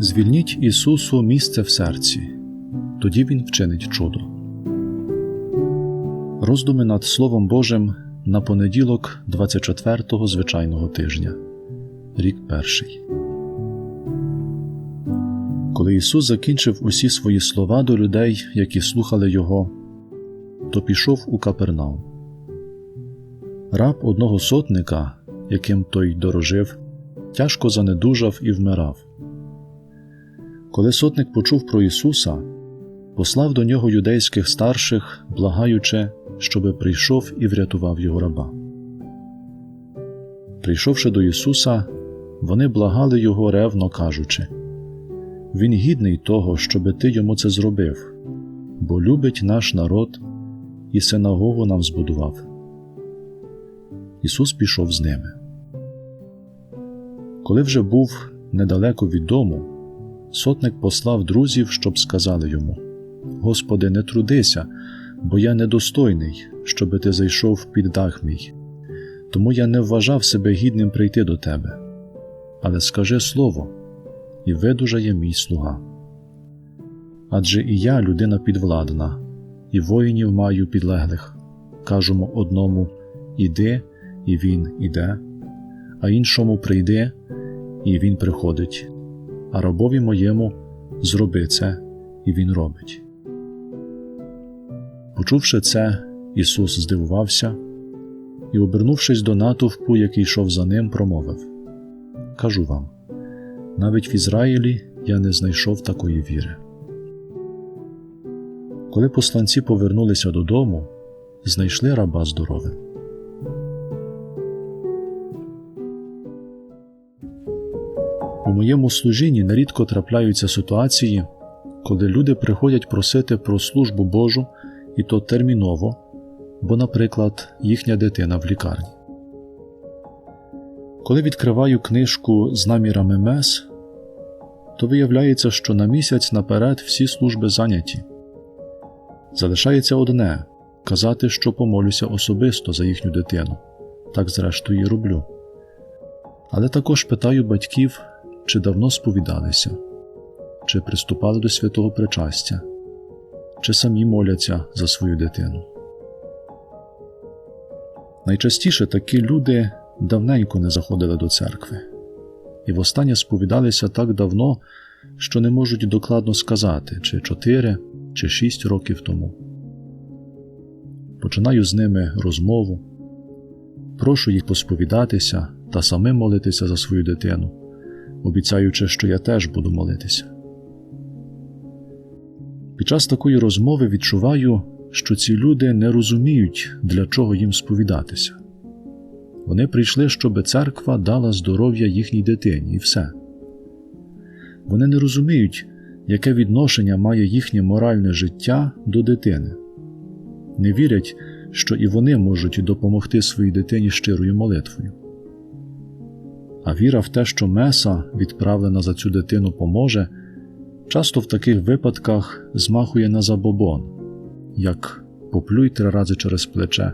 Звільніть Ісусу місце в серці, тоді Він вчинить чудо. Роздуми над Словом Божим на понеділок 24-го звичайного тижня, рік перший. Коли Ісус закінчив усі свої слова до людей, які слухали Його, то пішов у Капернаум. Раб одного сотника, яким той дорожив, тяжко занедужав і вмирав. Коли сотник почув про Ісуса, послав до нього юдейських старших, благаючи, щоби прийшов і врятував його раба. Прийшовши до Ісуса, вони благали його ревно, кажучи Він гідний того, щоби ти йому це зробив, бо любить наш народ і синагогу нам збудував. Ісус пішов з ними. Коли вже був недалеко від дому, сотник послав друзів, щоб сказали йому: Господи, не трудися, бо я недостойний, щоби ти зайшов під дах мій, тому я не вважав себе гідним прийти до тебе. Але скажи слово, і видужає мій слуга. Адже і я людина підвладна, і воїнів маю підлеглих. Кажемо одному іди, і він іде, а іншому прийди, і він приходить, а рабові моєму зроби це, і він робить. Почувши це, Ісус здивувався і, обернувшись до натовпу, який йшов за ним, промовив Кажу вам, навіть в Ізраїлі я не знайшов такої віри. Коли посланці повернулися додому, знайшли раба здоровим. Моєму служінні нерідко трапляються ситуації, коли люди приходять просити про службу Божу, і то терміново, бо, наприклад, їхня дитина в лікарні. Коли відкриваю книжку з намірами МЕС, то виявляється, що на місяць наперед всі служби зайняті. Залишається одне казати, що помолюся особисто за їхню дитину, так зрештою і роблю. Але також питаю батьків, чи давно сповідалися, чи приступали до святого причастя, чи самі моляться за свою дитину. Найчастіше такі люди давненько не заходили до церкви, і востаннє сповідалися так давно, що не можуть докладно сказати, чи чотири, чи шість років тому. Починаю з ними розмову, прошу їх посповідатися та самим молитися за свою дитину, обіцяючи, що я теж буду молитися. Під час такої розмови відчуваю, що ці люди не розуміють, для чого їм сповідатися. Вони прийшли, щоб церква дала здоров'я їхній дитині, і все. Вони не розуміють, яке відношення має їхнє моральне життя до дитини, не вірять, що і вони можуть допомогти своїй дитині щирою молитвою. А віра в те, що Меса, відправлена за цю дитину, поможе, часто в таких випадках змахує на забобон, як поплюй три рази через плече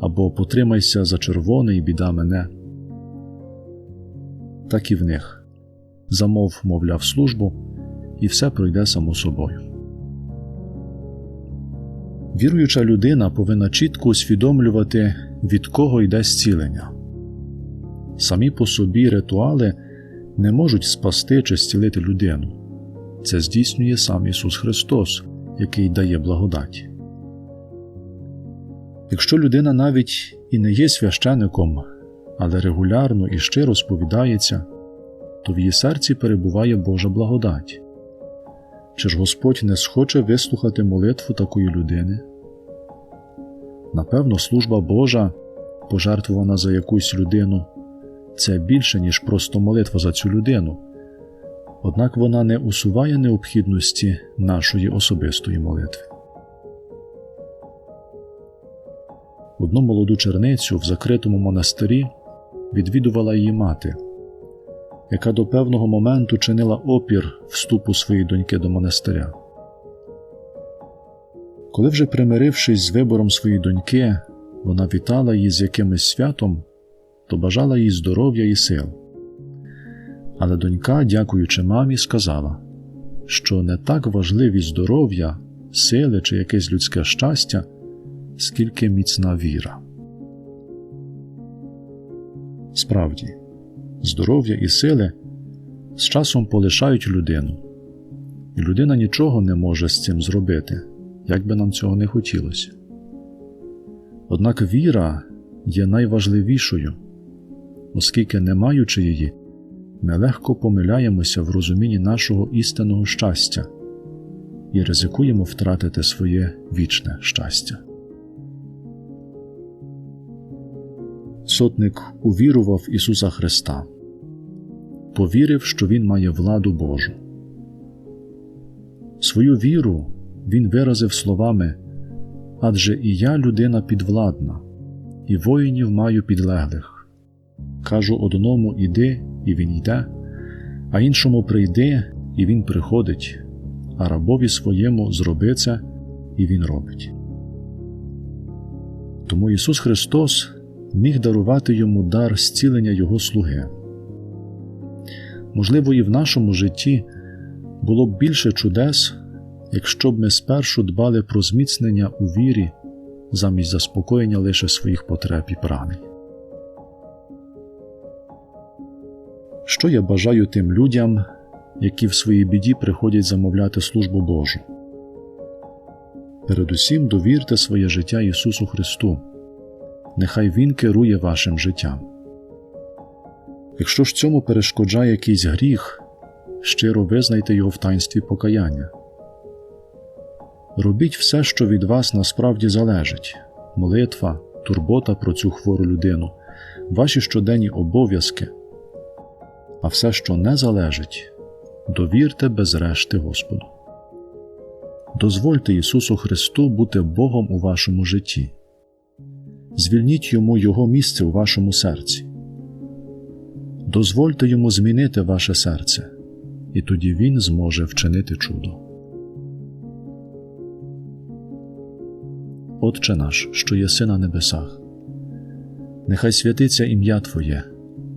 або потримайся за червоний біда мене. Так і в них замов, мовляв, службу, і все пройде само собою. Віруюча людина повинна чітко усвідомлювати, від кого йде зцілення. Самі по собі ритуали не можуть спасти чи зцілити людину. Це здійснює сам Ісус Христос, який дає благодать. Якщо людина навіть і не є священиком, але регулярно і щиро сповідається, то в її серці перебуває Божа благодать. Чи ж Господь не схоче вислухати молитву такої людини? Напевно, служба Божа, пожертвувана за якусь людину, це більше, ніж просто молитва за цю людину, однак вона не усуває необхідності нашої особистої молитви. Одну молоду черницю в закритому монастирі відвідувала її мати, яка до певного моменту чинила опір вступу своєї доньки до монастиря. Коли вже примирившись з вибором своєї доньки, вона вітала її з якимось святом, то бажала їй здоров'я і сил. Але донька, дякуючи мамі, сказала, що не так важливі здоров'я, сили чи якесь людське щастя, скільки міцна віра. Справді, здоров'я і сили з часом полишають людину, і людина нічого не може з цим зробити, як би нам цього не хотілося. Однак віра є найважливішою, оскільки, не маючи її, ми легко помиляємося в розумінні нашого істинного щастя і ризикуємо втратити своє вічне щастя. Сотник увірував Ісуса Христа, повірив, що Він має владу Божу. Свою віру він виразив словами Адже і я людина підвладна, і воїнів маю підлеглих. Кажу одному іди, і він йде, а іншому прийди, і він приходить, а рабові своєму зроби це, і він робить. Тому Ісус Христос міг дарувати йому дар зцілення Його слуги. Можливо, і в нашому житті було б більше чудес, якщо б ми спершу дбали про зміцнення у вірі замість заспокоєння лише своїх потреб і прагнень. Що я бажаю тим людям, які в своїй біді приходять замовляти службу Божу? Передусім довірте своє життя Ісусу Христу, нехай Він керує вашим життям. Якщо ж цьому перешкоджає якийсь гріх, щиро визнайте його в таїнстві покаяння. Робіть все, що від вас насправді залежить молитва, турбота про цю хвору людину, ваші щоденні обов'язки, а все, що не залежить, довірте без решти Господу. Дозвольте Ісусу Христу бути Богом у вашому житті, звільніть Йому Його місце у вашому серці. Дозвольте йому змінити ваше серце, і тоді Він зможе вчинити чудо. Отче наш, що єси на небесах, нехай святиться ім'я Твоє,